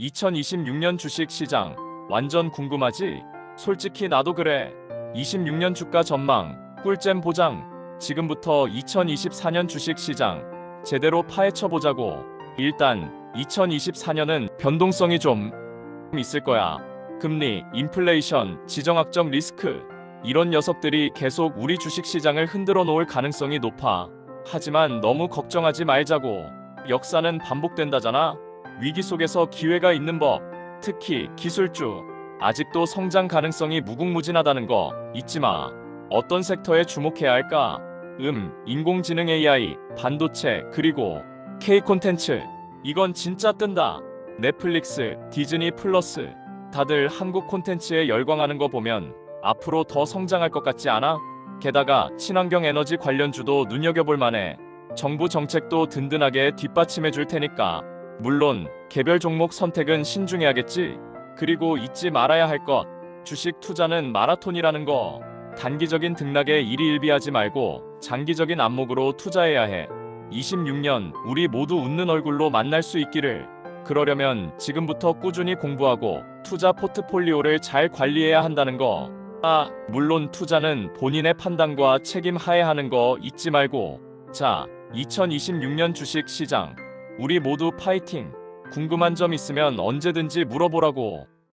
2026년 주식 시장 완전 궁금하지? 솔직히 나도 그래. 26년 주가 전망 꿀잼 보장. 지금부터 2024년 주식 시장 제대로 파헤쳐 보자고. 일단 2024년은 변동성이 좀 있을 거야. 금리, 인플레이션, 지정학적 리스크 이런 녀석들이 계속 우리 주식 시장을 흔들어 놓을 가능성이 높아. 하지만 너무 걱정하지 말자고. 역사는 반복된다잖아. 위기 속에서 기회가 있는 법. 특히 기술주. 아직도 성장 가능성이 무궁무진하다는 거 잊지 마. 어떤 섹터에 주목해야 할까? 음, 인공지능 AI, 반도체, 그리고 K 콘텐츠. 이건 진짜 뜬다. 넷플릭스, 디즈니 플러스. 다들 한국 콘텐츠에 열광하는 거 보면 앞으로 더 성장할 것 같지 않아? 게다가 친환경 에너지 관련주도 눈여겨볼 만해. 정부 정책도 든든하게 뒷받침해 줄 테니까. 물론 개별 종목 선택은 신중해야겠지. 그리고 잊지 말아야 할 것. 주식 투자는 마라톤이라는 거. 단기적인 등락에 일희일비하지 말고 장기적인 안목으로 투자해야 해. 26년 우리 모두 웃는 얼굴로 만날 수 있기를. 그러려면 지금부터 꾸준히 공부하고 투자 포트폴리오를 잘 관리해야 한다는 거. 아, 물론 투자는 본인의 판단과 책임 하에 하는 거 잊지 말고. 자, 2026년 주식 시장. 우리 모두 파이팅! 궁금한 점 있으면 언제든지 물어보라고.